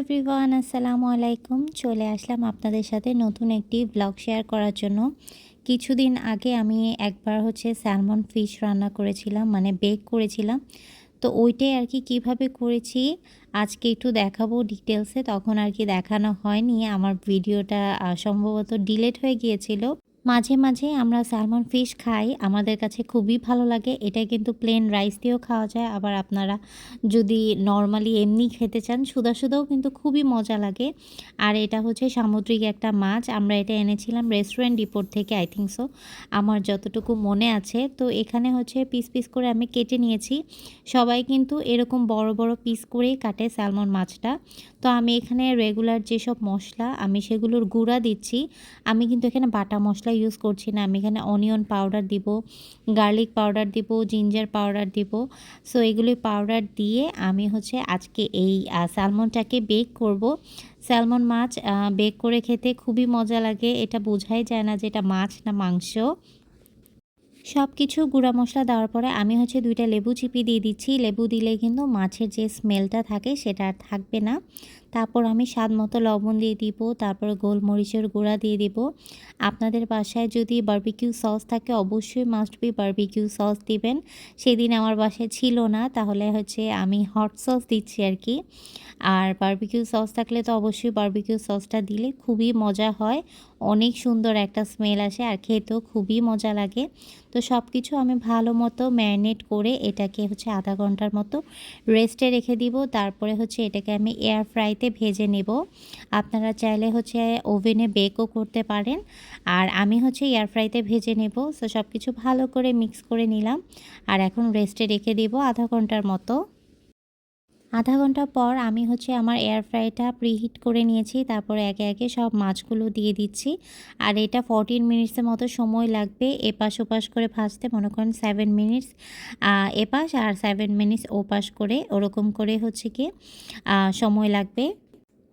Everyone আসসালামু আলাইকুম। চলে আসলাম আপনাদের সাথে নতুন একটি ব্লগ শেয়ার করার জন্য। কিছুদিন আগে আমি একবার হচ্ছে স্যালমন ফিশ রান্না করেছিলাম মানে বেক করেছিলাম। তো ওইটাই আর কি কীভাবে করেছি, আজকে একটু দেখাবো ডিটেলসে তখন আর কি দেখানো হয়নি, আমার ভিডিওটা সম্ভবত ডিলেট হয়ে গিয়েছিল। মাঝে মাঝে আমরা স্যালমন ফিশ খাই, আমাদের কাছে খুবই ভালো লাগে। এটা কিন্তু প্লেন রাইস দিয়েও খাওয়া যায়। আবার আপনারা যদি নর্মালি এমনি খেতে চান, সুদা সুদাও কিন্তু খুবই মজা লাগে। আর এটা হচ্ছে সামুদ্রিক একটা মাছ। আমরা এটা এনেছিলাম রেস্টুরেন্ট ডিপোর্ট থেকে আই থিঙ্ক সো আমার যতটুকু মনে আছে, তো এখানে হচ্ছে পিস পিস করে আমি কেটে নিয়েছি। সবাই কিন্তু এরকম বড় বড় পিস করেই কাটে স্যালমন মাছটা। তো আমি এখানে রেগুলার যেসব মশলা, আমি সেগুলোর গুঁড়া দিচ্ছি। আমি কিন্তু এখানে বাটা মশলা ইউজ করছি না। আমি এখানে অনিয়ন পাউডার দিব গার্লিক পাউডার দিব জিঞ্জার পাউডার দিব। সো এগুলি পাউডার দিয়ে আমি হচ্ছে আজকে এই স্যালমনটাকে বেক করব। স্যালমন মাছ বেক করে খেতে খুবই মজা লাগে। এটা বোঝাই যায় না যে এটা মাছ না মাংস। সব কিছু গুঁড়া মশলা দেওয়ার পরে আমি হচ্ছে দুইটা লেবু চিপি দিয়ে দিচ্ছি। লেবু দিলে কিন্তু মাছের যে স্মেলটা থাকে সেটা থাকবে না। তারপর আমি স্বাদ মতো লবণ দিয়ে দিব, তারপর গোলমরিচের গুঁড়া দিয়ে দিব। আপনাদের বাসায় যদি বার্বিকিউ সস থাকে, অবশ্যই মাস্ট বি বার্বিকিউ সস দিবেন। সেদিন আমার বাসায় ছিল না, তাহলে হচ্ছে আমি হট সস দিচ্ছি আর কি। আর বার্বিকিউ সস থাকলে তো অবশ্যই বার্বিকিউ সসটা দিলে খুবই মজা হয়, অনেক সুন্দর একটা স্মেল আসে আর খেতেও খুবই মজা লাগে। তো সব কিছু আমি ভালো মতো ম্যারিনেট করে এটাকে হচ্ছে আধা ঘণ্টার মতো রেস্টে রেখে দিব, তারপরে হচ্ছে এটাকে আমি এয়ার ফ্রাইতে ভেজে নেব। আপনারা চাইলে হচ্ছে ওভেনে বেকও করতে পারেন। আর আমি হচ্ছে এয়ার ফ্রাইতে ভেজে নেব। সো সব কিছু ভালো করে মিক্স করে নিলাম। আর এখন রেস্টে রেখে দিব আধা ঘণ্টার মতো। আধা ঘণ্টা পর আমি হচ্ছে আমার এয়ার ফ্রাইটা প্রিহিট করে নিয়েছি, তারপরে একে একে সব মাছগুলো দিয়ে দিচ্ছি। আর এটা ফরটিন মিনিটসের মতো সময় লাগবে, এপাশ ওপাশ করে ভাজতে, মনে করেন সেভেন মিনিটস এপাশ আর সেভেন মিনিটস ওপাশ করে ওরকম করে হচ্ছে কি সময় লাগবে।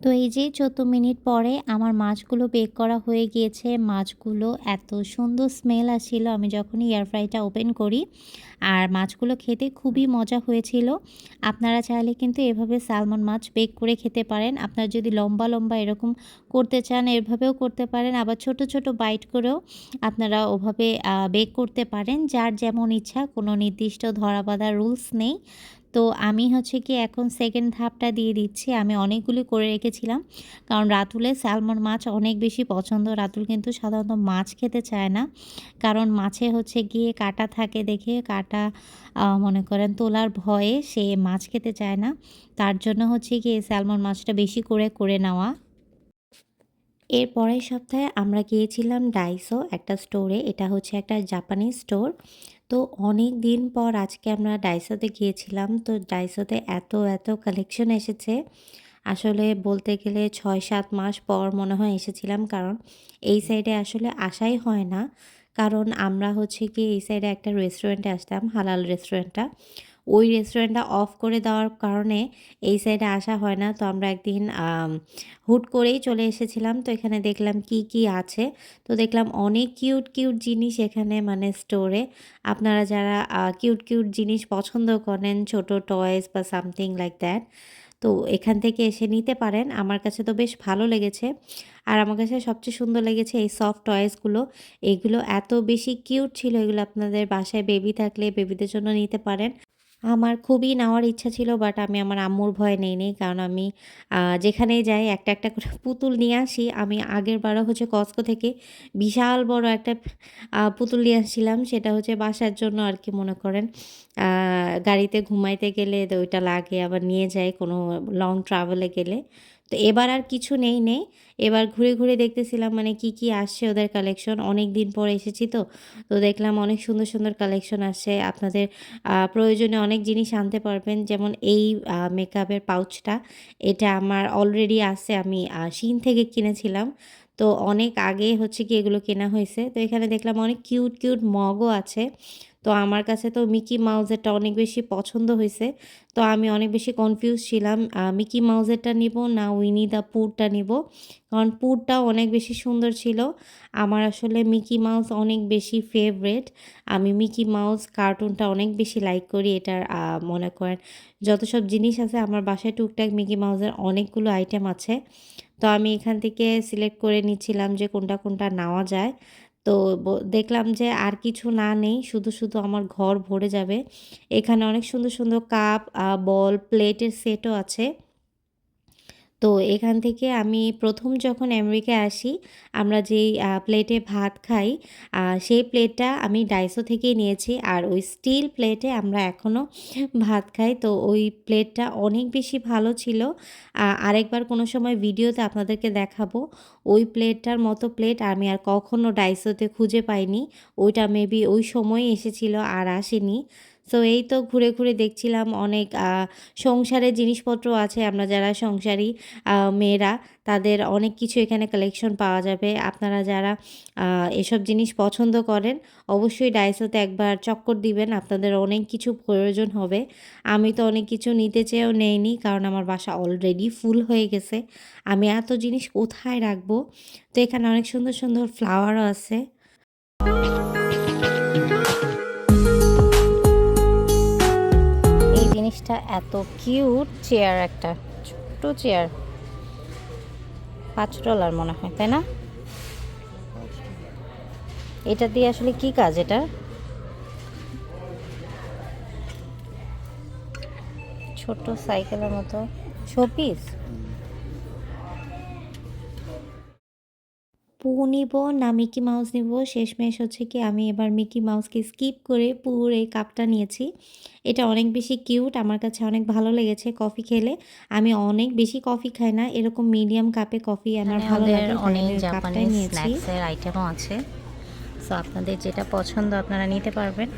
তো এই যে চোদ্দ মিনিট পরে আমার মাছগুলো বেক করা হয়ে গিয়েছে, মাছগুলো এত সুন্দর স্মেল আসছিল। আমি যখনই এয়ার ফ্রাইটা ওপেন করি, আর মাছগুলো খেতে খুবই মজা হয়েছিল। আপনারা চাইলে কিন্তু এভাবে সালমন মাছ বেক করে খেতে পারেন। আপনারা যদি লম্বা লম্বা এরকম করতে চান, এভাবেও করতে পারেন। আবার ছোট ছোট বাইট করেও আপনারা ওভাবে বেক করতে পারেন। যার যেমন ইচ্ছা, কোনো নির্দিষ্ট ধরা বাঁধা রুলস নেই। তো আমি হচ্ছে কি এখন সেকেন্ড ধাপটা দিয়ে দিচ্ছি। আমি অনেকগুলি করে রেখেছিলাম। কারণ রাতুলের স্যালমন মাছ অনেক বেশি পছন্দ। রাতুল কিন্তু সাধারণত মাছ খেতে চায় না। কারণ মাছে হচ্ছে গিয়ে কাটা থাকে দেখে। কাটা মনে করেন তোলার ভয়ে সে মাছ খেতে চায় না। তার জন্য হচ্ছে গিয়ে স্যালমন মাছটা বেশি করে করে নেওয়া। এর পরের সপ্তাহে আমরা গিয়েছিলাম ডাইসো একটা স্টোরে এটা হচ্ছে একটা জাপানিজ স্টোর তো অনেক দিন পর আজকে আমরা ডাইসোতে গিয়েছিলাম। তো ডাইসোতে এত এত কালেকশন এসেছে। আসলে বলতে গেলে ছয়, সাত মাস পর মনে হয় এসেছিলাম কারণ এই সাইডে আসলে আসাই হয় না। কারণ আমরা হচ্ছে কি এই সাইডে একটা রেস্টুরেন্টে আসতাম, হালাল রেস্টুরেন্টটা ওই রেস্টুরেন্টটা অফ করে দেওয়ার কারণে এই সাইডে আসা হয় না। তো আমরা একদিন হুট করেই চলে এসেছিলাম। তো এখানে দেখলাম কি কি আছে? তো দেখলাম অনেক কিউট কিউট জিনিস এখানে মানে স্টোরে আপনারা যারা কিউট কিউট জিনিস পছন্দ করেন, ছোট টয়েস বা সামথিং লাইক দ্যাট তো এখান থেকে এসে নিতে পারেন। আমার কাছে তো বেশ ভালো লেগেছে। আর আমার কাছে সবচেয়ে সুন্দর লেগেছে এই সফট টয়েসগুলো এগুলো এত বেশি কিউট ছিল, এগুলো আপনাদের বাসায় বেবি থাকলে বেবিদের জন্য নিতে পারেন। আমার খুবই নেওয়ার ইচ্ছা ছিল বাট আমি আমার আম্মুর ভয় নেই নেই কারণ আমি যেখানেই যাই, একটা একটা করে পুতুল নিয়ে আসি। আমি আগের বারও হচ্ছে কস্কো থেকে বিশাল বড় একটা পুতুল নিয়ে আসছিলাম। সেটা হচ্ছে বাসার জন্য আর কি, মনে করেন। গাড়িতে ঘুমাইতে গেলে ওইটা লাগে, আবার নিয়ে যায় কোনো লং ট্রাভেলে গেলে। তো এবার আর কিছু নেই নেই। এবার ঘুরে ঘুরে দেখতেছিলাম মানে কি কি আসছে ওদের কালেকশন অনেক দিন পর এসেছি তো। তো দেখলাম অনেক সুন্দর সুন্দর কালেকশন আসছে। আপনাদের প্রয়োজনে অনেক জিনিস আনতে পারবেন। যেমন এই মেকআপের পাউচটা এটা আমার অলরেডি আছে। আমি শিন থেকে কিনেছিলাম। তো অনেক আগে হচ্ছে কি এগুলো কেনা হয়েছে। তো এখানে দেখলাম অনেক কিউট কিউট মগও আছে। তো আমার কাছে তো মিকি মাউজেরটা অনেক বেশি পছন্দ হয়েছে। তো আমি অনেক বেশি কনফিউজ ছিলাম মিকি মাউজেরটা নিব না উইনি দ্য পুরটা নিব? কারণ পুরটাও অনেক বেশি সুন্দর ছিল। আমার আসলে মিকি মাউস অনেক বেশি ফেভারেট আমি মিকি মাউস কার্টুনটা অনেক বেশি লাইক করি এটার মনে করেন। যত সব জিনিস আছে, আমার বাসায় টুকটাক মিকি মাউসের অনেকগুলো আইটেম আছে। তো আমি এখান থেকে সিলেক্ট করে নিচ্ছিলাম যে কোনটা কোনটা নেওয়া যায়। তো দেখলাম যে আর কিছু না নেই, শুধু শুধু আমার ঘর ভরে যাবে। এখানে অনেক সুন্দর সুন্দর কাপ বল প্লেটের সেটও আছে। তো এখান থেকে আমি প্রথম যখন আমেরিকায় আসি, আমরা যেই প্লেটে ভাত খাই সেই প্লেটটা আমি ডাইসো থেকেই নিয়েছি আর ওই স্টিল প্লেটে আমরা এখনও ভাত খাই। তো ওই প্লেটটা অনেক বেশি ভালো ছিল। আরেকবার কোনো সময় ভিডিওতে আপনাদেরকে দেখাবো, ওই প্লেটটার মতো প্লেট আমি আর কখনো ডাইসোতে খুঁজে পাইনি। ওইটা মেবি ওই সময় এসেছিল আর আসেনি। সো এই তো ঘুরে ঘুরে দেখছিলাম অনেক সংসারের জিনিসপত্র আছে আমরা যারা সংসারী মেয়েরা, তাদের অনেক কিছু এখানে কালেকশন পাওয়া যাবে। আপনারা যারা এসব জিনিস পছন্দ করেন, অবশ্যই ডাইসোতে একবার চক্কর দিবেন, আপনাদের অনেক কিছু প্রয়োজন হবে। আমি তো অনেক কিছু নিতে চেয়েও নেইনি, কারণ আমার বাসা অলরেডি ফুল হয়ে গেছে। আমি এত জিনিস কোথায় রাখব? তো এখানে অনেক সুন্দর সুন্দর ফ্লাওয়ারও আছে। জিনিসটা এত কিউট চেয়ার, একটা ছোট্ট চেয়ার। পাঁচ ডলার মনে হয়, তাই না? এটা দিয়ে আসলে কি কাজ এটা? ছোট সাইকেলের মতো শোপিস পু নিব না মিকি মাউস নিব শেষমেশ হচ্ছে কি আমি এবার মিকি মাউসকে স্কিপ করে পুর এই কাপটা নিয়েছি। এটা অনেক বেশি কিউট আমার কাছে অনেক ভালো লেগেছে কফি খেলে। আমি অনেক বেশি কফি খাই না এরকম মিডিয়াম কাপে কফি আমার ভালো লাগে অনেক কাপটাই জাপানিজ নিয়েছি। স্ন্যাক্সের আইটেমও আছে। সো আপনাদের যেটা পছন্দ আপনারা নিতে পারবেন।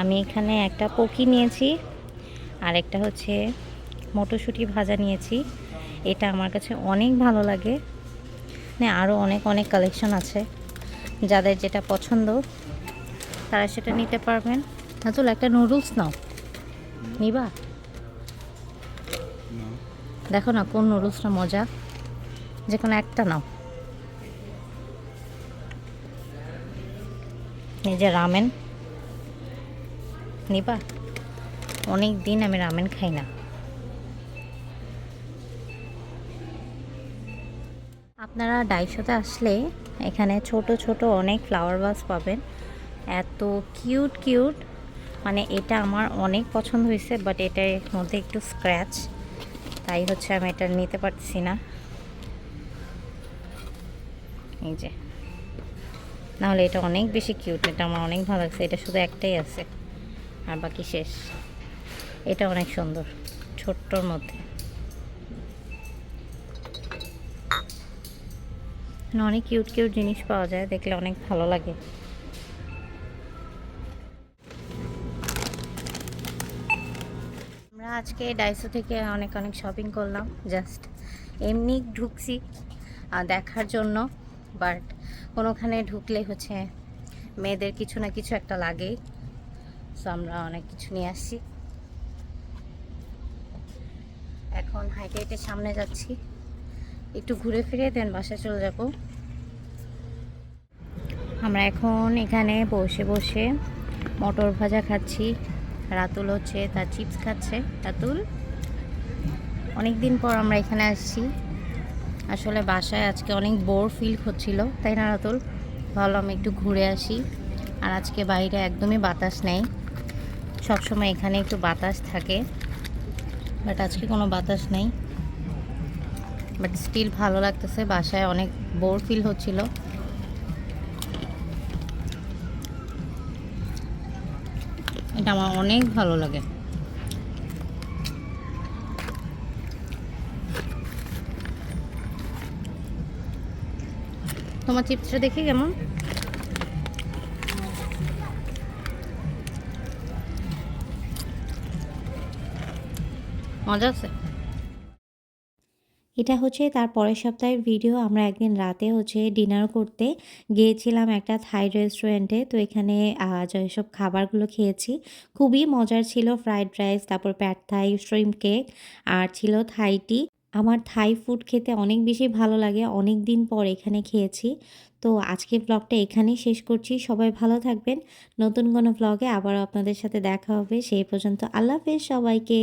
আমি এখানে একটা পকি নিয়েছি আর একটা হচ্ছে মটরশুঁটি ভাজা নিয়েছি। এটা আমার কাছে অনেক ভালো লাগে। মানে আরও অনেক অনেক কালেকশন আছে। যাদের যেটা পছন্দ তারা সেটা নিতে পারবেন। নাতুল একটা নুডলস নাও। নিবা? দেখো না কোন নুডলসটা মজা। যে কোনো একটা নাও। এই যে রামেন নিবা? অনেক দিন আমি রামেন খাই না। আপনারা ডাইশোতে আসলে এখানে ছোট ছোট অনেক ফ্লাওয়ার ভাস পাবেন। এত কিউট কিউট মানে এটা আমার অনেক পছন্দ হয়েছে বাট এটার মধ্যে একটু স্ক্র্যাচ তাই হচ্ছে আমি এটা নিতে পারছি না। এই যে। নাহলে এটা অনেক বেশি কিউট এটা আমার অনেক ভালো লাগছে। এটা শুধু একটাই আছে। আর বাকি শেষ। এটা অনেক সুন্দর, ছোট্টর মধ্যে। অনেক কিউট কিউট জিনিস পাওয়া যায়, দেখলে অনেক ভালো লাগে। আমরা আজকে ডাইসো থেকে অনেক অনেক শপিং করলাম জাস্ট এমনি ঢুকছি দেখার জন্য বাট কোনোখানে ঢুকলে হচ্ছে মেয়েদের কিছু না কিছু একটা লাগেই সো আমরা অনেক কিছু নিয়ে আসছি। এখন হাইটে হাইটে সামনে যাচ্ছি। একটু ঘুরে ফিরে দেন বাসায় চলে যাব। আমরা এখন এখানে বসে বসে মটর ভাজা খাচ্ছি। রাতুল হচ্ছে তার চিপস খাচ্ছে। রাতুল অনেক দিন পর আমরা এখানে আসছি। আসলে বাসায় আজকে অনেক বোর ফিল হচ্ছিল, তাই না রাতুল? ভাবলাম একটু ঘুরে আসি। আর আজকে বাইরে একদমই বাতাস নেই। সবসময় এখানে একটু বাতাস থাকে। বাট আজকে কোনো বাতাস নেই। বাট স্টিল ভালো লাগতেছে। বাসায় অনেক বোর ফিল হচ্ছিল। এটা আমার অনেক ভালো লাগে। তোমার চিপসটা দেখি কেমন? মজা আছে? এটা হচ্ছে তার পরের সপ্তাহের ভিডিও। আমরা একদিন রাতে হচ্ছে ডিনার করতে গিয়েছিলাম একটা থাই রেস্টুরেন্টে। তো এখানে যেসব খাবারগুলো খেয়েছি। খুবই মজার ছিল ফ্রাইড রাইস, তারপর প্যাট থাই শ্রিম কেক আর ছিল থাইটি আমার থাই ফুড খেতে অনেক বেশি ভালো লাগে। অনেক দিন পর এখানে খেয়েছি। তো আজকের ব্লগটা এখানেই শেষ করছি। সবাই ভালো থাকবেন। নতুন কোনো ব্লগে আবারও আপনাদের সাথে দেখা হবে। সেই পর্যন্ত আল্লাহ হাফেজ সবাইকে।